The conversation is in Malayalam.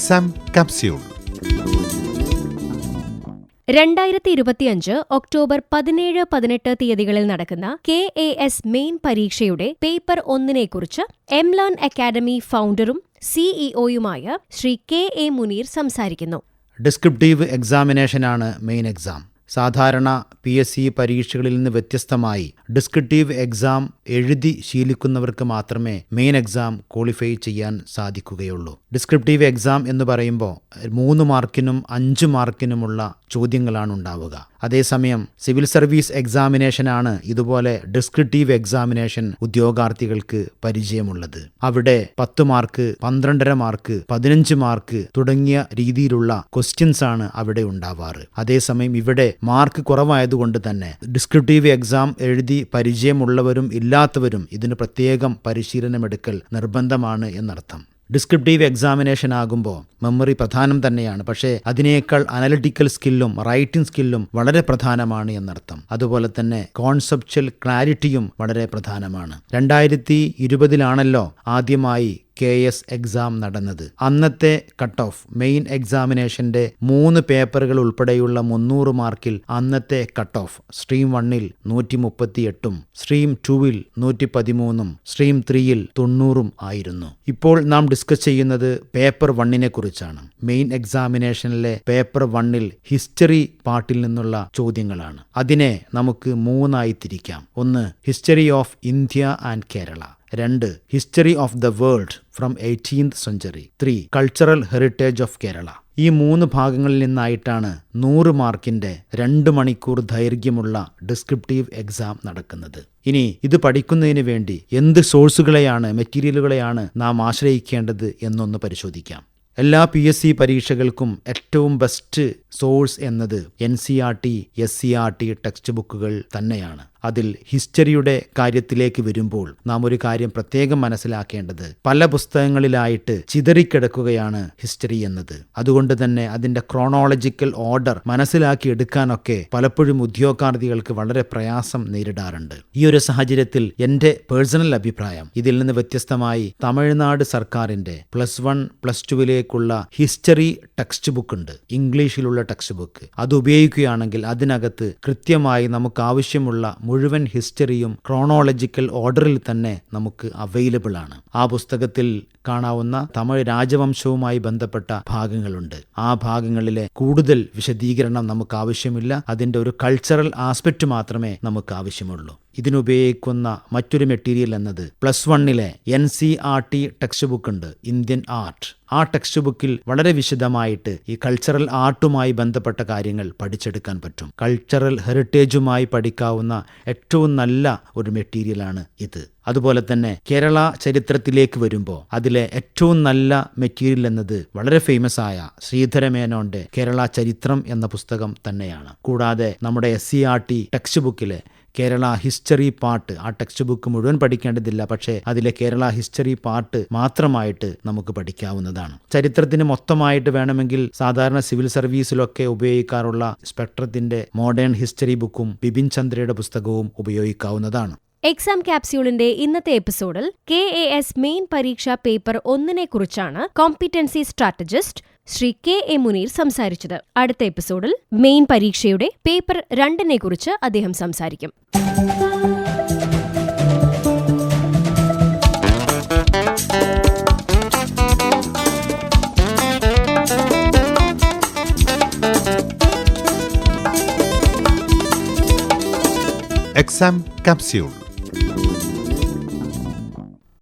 എക്സാം കാപ്സ്യൂൾ രണ്ടായിരത്തി ഇരുപത്തിയഞ്ച് ഒക്ടോബർ പതിനേഴ് പതിനെട്ട് തീയതികളിൽ നടക്കുന്ന കെ എ എസ് മെയിൻ പരീക്ഷയുടെ പേപ്പർ ഒന്നിനെക്കുറിച്ച് എംലേൺ അക്കാദമി ഫൗണ്ടറും സിഇഒയുമായ ശ്രീ കെ എ മുനീർ സംസാരിക്കുന്നു. ഡിസ്ക്രിപ്റ്റീവ് എക്സാമിനേഷനാണ് മെയിൻ എക്സാം. സാധാരണ പി എസ് സി പരീക്ഷകളിൽ നിന്ന് വ്യത്യസ്തമായി ഡിസ്ക്രിപ്റ്റീവ് എക്സാം എഴുതി ശീലിക്കുന്നവർക്ക് മാത്രമേ മെയിൻ എക്സാം ക്വാളിഫൈ ചെയ്യാൻ സാധിക്കുകയുള്ളൂ. ഡിസ്ക്രിപ്റ്റീവ് എക്സാം എന്ന് പറയുമ്പോൾ മൂന്ന് മാർക്കിനും അഞ്ച് മാർക്കിനുമുള്ള ചോദ്യങ്ങളാണ് ഉണ്ടാവുക. അതേസമയം സിവിൽ സർവീസ് എക്സാമിനേഷനാണ് ഇതുപോലെ ഡിസ്ക്രിപ്റ്റീവ് എക്സാമിനേഷൻ ഉദ്യോഗാർത്ഥികൾക്ക് പരിചയമുള്ളത്. അവിടെ പത്ത് മാർക്ക് പന്ത്രണ്ടര മാർക്ക് പതിനഞ്ച് മാർക്ക് തുടങ്ങിയ രീതിയിലുള്ള ക്വസ്റ്റ്യൻസ് ആണ് അവിടെ ഉണ്ടാവാറ്. അതേസമയം ഇവിടെ മാർക്ക് കുറവായതുകൊണ്ട് തന്നെ ഡിസ്ക്രിപ്റ്റീവ് എക്സാം എഴുതി പരിചയമുള്ളവരും ഇല്ലാത്തവരും ഇതിന് പ്രത്യേകം പരിശീലനമെടുക്കൽ നിർബന്ധമാണ് എന്നർത്ഥം. ഡിസ്ക്രിപ്റ്റീവ് എക്സാമിനേഷൻ ആകുമ്പോൾ മെമ്മറി പ്രധാനം തന്നെയാണ്. പക്ഷേ അതിനേക്കാൾ അനലിറ്റിക്കൽ സ്കില്ലും റൈറ്റിംഗ് സ്കില്ലും വളരെ പ്രധാനമാണ് എന്നർത്ഥം. അതുപോലെ തന്നെ കോൺസെപ്ച്വൽ ക്ലാരിറ്റിയും വളരെ പ്രധാനമാണ്. രണ്ടായിരത്തി ഇരുപതിലാണല്ലോ ആദ്യമായി കെ എസ് എക്സാം നടന്നത്. അന്നത്തെ കട്ട് ഓഫ് മെയിൻ എക്സാമിനേഷന്റെ മൂന്ന് പേപ്പറുകൾ ഉൾപ്പെടെയുള്ള മുന്നൂറ് മാർക്കിൽ അന്നത്തെ കട്ട് ഓഫ് സ്ട്രീം വണ്ണിൽ നൂറ്റി മുപ്പത്തിയെട്ടും സ്ട്രീം ടൂവിൽ നൂറ്റി പതിമൂന്നും സ്ട്രീം ത്രീയിൽ തൊണ്ണൂറും ആയിരുന്നു. ഇപ്പോൾ നാം ഡിസ്കസ് ചെയ്യുന്നത് പേപ്പർ വണ്ണിനെ കുറിച്ചാണ്. മെയിൻ എക്സാമിനേഷനിലെ പേപ്പർ വണ്ണിൽ ഹിസ്റ്ററി പാർട്ടിൽ നിന്നുള്ള ചോദ്യങ്ങളാണ്. അതിനെ നമുക്ക് മൂന്നായി തിരിക്കാം. ഒന്ന് history of India and Kerala രണ്ട് history of the world from eighteenth century three cultural heritage of Kerala ഈ മൂന്ന് ഭാഗങ്ങളിൽ നിന്നായിട്ടാണ് നൂറ് മാർക്കിന്റെ രണ്ട് മണിക്കൂർ ദൈർഘ്യമുള്ള ഡിസ്ക്രിപ്റ്റീവ് എക്സാം നടക്കുന്നത്. ഇനി ഇത് പഠിക്കുന്നതിന് വേണ്ടി എന്ത് സോഴ്സുകളെയാണ് മെറ്റീരിയലുകളെയാണ് നാം ആശ്രയിക്കേണ്ടത് എന്നൊന്ന് പരിശോധിക്കാം. എല്ലാ പി എസ് സി പരീക്ഷകൾക്കും ഏറ്റവും ബെസ്റ്റ് സോഴ്സ് എന്നത് N C R T S C R T text ബുക്കുകൾ തന്നെയാണ്. അതിൽ ഹിസ്റ്ററിയുടെ കാര്യത്തിലേക്ക് വരുമ്പോൾ നാം ഒരു കാര്യം പ്രത്യേകം മനസ്സിലാക്കേണ്ടത് പല പുസ്തകങ്ങളിലായിട്ട് ചിതറിക്കിടക്കുകയാണ് ഹിസ്റ്ററി എന്നത്. അതുകൊണ്ട് തന്നെ അതിന്റെ ക്രോണോളജിക്കൽ ഓർഡർ മനസ്സിലാക്കി എടുക്കാനൊക്കെ പലപ്പോഴും ഉദ്യോഗാർത്ഥികൾക്ക് വളരെ പ്രയാസം നേരിടാറുണ്ട്. ഈ ഒരു സാഹചര്യത്തിൽ എന്റെ പേഴ്സണൽ അഭിപ്രായം ഇതിൽ നിന്ന് വ്യത്യസ്തമായി തമിഴ്നാട് സർക്കാരിന്റെ പ്ലസ് വൺ പ്ലസ് ടുവിലേക്കുള്ള ഹിസ്റ്ററി ടെക്സ്റ്റ് ബുക്ക് ഉണ്ട് ഇംഗ്ലീഷിലുള്ള ടെക്സ്റ്റ് ബുക്ക് അത് ഉപയോഗിക്കുകയാണെങ്കിൽ അതിനകത്ത് കൃത്യമായി നമുക്ക് ആവശ്യമുള്ള മുഴുവൻ ഹിസ്റ്ററിയും ക്രോണോളജിക്കൽ ഓർഡറിൽ തന്നെ നമുക്ക് അവൈലബിൾ ആണ്. ആ പുസ്തകത്തിൽ കാണാവുന്ന തമിഴ് രാജവംശവുമായി ബന്ധപ്പെട്ട ഭാഗങ്ങളുണ്ട്. ആ ഭാഗങ്ങളിലെ കൂടുതൽ വിശദീകരണം നമുക്ക് ആവശ്യമില്ല. അതിന്റെ ഒരു കൾച്ചറൽ ആസ്പെക്റ്റ് മാത്രമേ നമുക്ക് ആവശ്യമുള്ളൂ. ഇതിനുപയോഗിക്കുന്ന മറ്റൊരു മെറ്റീരിയൽ എന്നത് പ്ലസ് വണ്ണിലെ N C R T text book ഉണ്ട് ഇന്ത്യൻ ആർട്ട്. ആ ടെക്സ്റ്റ് ബുക്കിൽ വളരെ വിശദമായിട്ട് ഈ കൾച്ചറൽ ആർട്ടുമായി ബന്ധപ്പെട്ട കാര്യങ്ങൾ പഠിച്ചെടുക്കാൻ പറ്റും. കൾച്ചറൽ ഹെറിറ്റേജുമായി പഠിക്കാവുന്ന ഏറ്റവും നല്ല ഒരു മെറ്റീരിയലാണ് ഇത്. അതുപോലെ തന്നെ കേരള ചരിത്രത്തിലേക്ക് വരുമ്പോൾ അതിലെ ഏറ്റവും നല്ല മെറ്റീരിയൽ എന്നത് വളരെ ഫേമസ് ആയ ശ്രീധരമേനോന്റെ കേരള ചരിത്രം എന്ന പുസ്തകം തന്നെയാണ്. കൂടാതെ നമ്മുടെ S C R T text ബുക്കിലെ കേരള ഹിസ്റ്ററി പാർട്ട് ആ ടെക്സ്റ്റ് ബുക്ക് മുഴുവൻ പഠിക്കേണ്ടതില്ല. പക്ഷേ അതിലെ കേരള ഹിസ്റ്ററി പാർട്ട് മാത്രമായിട്ട് നമുക്ക് പഠിക്കാവുന്നതാണ്. ചരിത്രത്തിന് മൊത്തമായിട്ട് വേണമെങ്കിൽ സാധാരണ സിവിൽ സർവീസിലൊക്കെ ഉപയോഗിക്കാറുള്ള സ്പെക്ട്രത്തിന്റെ മോഡേൺ ഹിസ്റ്ററി ബുക്കും ബിപിൻ ചന്ദ്രയുടെ പുസ്തകവും ഉപയോഗിക്കാവുന്നതാണ്. എക്സാം ക്യാപ്സ്യൂളിന്റെ ഇന്നത്തെ എപ്പിസോഡിൽ കെ എ എസ് മെയിൻ പരീക്ഷാ പേപ്പർ ഒന്നിനെ കുറിച്ചാണ് competency strategist Shri K A Muneer സംസാരിച്ചത്. അടുത്ത എപ്പിസോഡിൽ മെയിൻ പരീക്ഷയുടെ പേപ്പർ രണ്ടിനെ കുറിച്ച് അദ്ദേഹം സംസാരിക്കും. Exam capsule